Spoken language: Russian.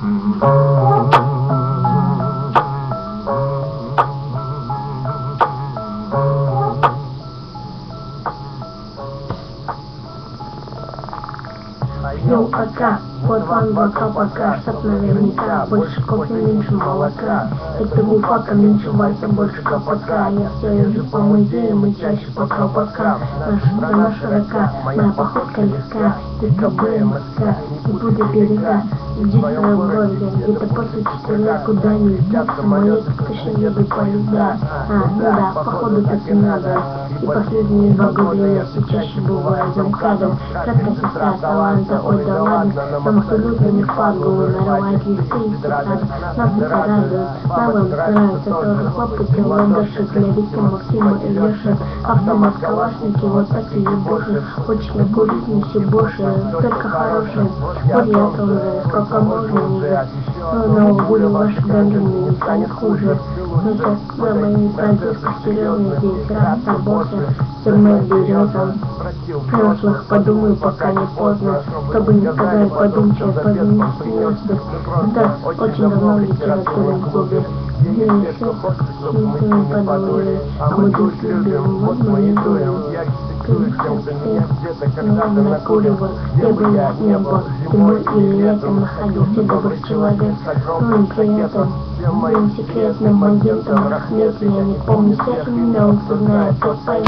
Пьем пока, вот вам бока пока, чтоб наверняка больше кофе, меньше молока. Это бифака, меньше вальса, больше капака. Я все уже по музеям и чаще по колпакам. Наша страна широка, моя походка легка, без проблем мозга, не буду берега. Иди свою брови, где-то после четверга куда не самолет точно еду по льда. А, ну да, походу так и надо. И последние два года я все чаще бываю замкадом. Кратко сестра таланта, ой да ладно, нам абсолютно не нарывает листы и стекады. Нас это радует, нам им нравится тоже хлопать, ладошек для Вики, Максима и Леши. Автомат калашники, вот такие боже, очень курить не все больше, только хорошие. Вот я тоже, сколько можно уже, но ваши галины не станет хуже. На моей Франциско серьезно здесь, там больше, тюрьмы березом. Взрослых подумай, пока не поздно, чтобы не сказать подумчиво, снился. Да, очень давно литература в клубе а мы тут любим, вот мониторим, я чувствую, что меня где-то когда-то накурил, где бы я не был, зимой и летом, находил ты добрый человек, с огромным секретом, всем моим секретным агентом, Рахмет, я не помню всех имен, кто знает, кто сами.